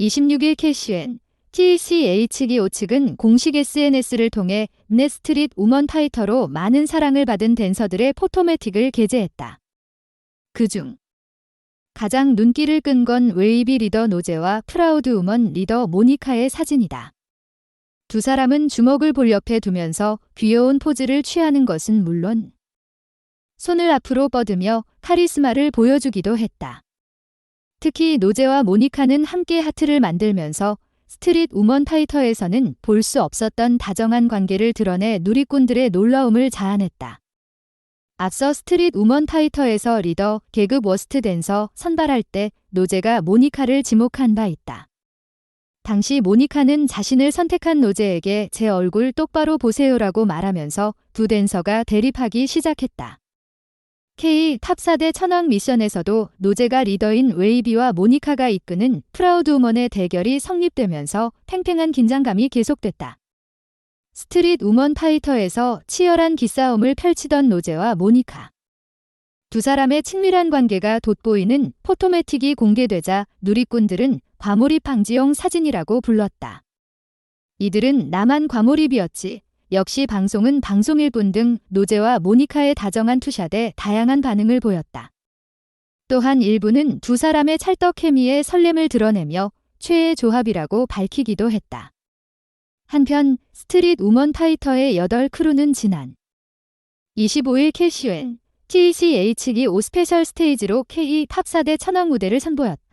26일 캐시엔 TCH기오 측은 공식 SNS를 통해 넷스트릿 우먼 파이터로 많은 사랑을 받은 댄서들의 포토매틱을 게재했다. 그중 가장 눈길을 끈 건 웨이비 리더 노제와 프라우드 우먼 리더 모니카의 사진이다. 두 사람은 주먹을 볼 옆에 두면서 귀여운 포즈를 취하는 것은 물론 손을 앞으로 뻗으며 카리스마를 보여주기도 했다. 특히 노제와 모니카는 함께 하트를 만들면서 스트릿 우먼 파이터에서는 볼 수 없었던 다정한 관계를 드러내 누리꾼들의 놀라움을 자아냈다. 앞서 스트릿 우먼 파이터에서 리더, 계급 워스트 댄서 선발할 때 노제가 모니카를 지목한 바 있다. 당시 모니카는 자신을 선택한 노제에게 제 얼굴 똑바로 보세요라고 말하면서 두 댄서가 대립하기 시작했다. K 탑4대 천왕 미션에서도 노제가 리더인 웨이비와 모니카가 이끄는 프라우드 우먼의 대결이 성립되면서 팽팽한 긴장감이 계속됐다. 스트릿 우먼 파이터에서 치열한 기싸움을 펼치던 노제와 모니카. 두 사람의 친밀한 관계가 돋보이는 포토매틱이 공개되자 누리꾼들은 과몰입 방지용 사진이라고 불렀다. 이들은 나만 과몰입이었지. 역시 방송은 방송일 뿐등 노제와 모니카의 다정한 투샷에 다양한 반응을 보였다. 또한 일부는 두 사람의 찰떡 케미에 설렘을 드러내며 최애 조합이라고 밝히기도 했다. 한편 스트릿 우먼 파이터의 8 크루는 지난 25일 캐시웬 TCH기 5 스페셜 스테이지로 K 탑4대 천왕 무대를 선보였다.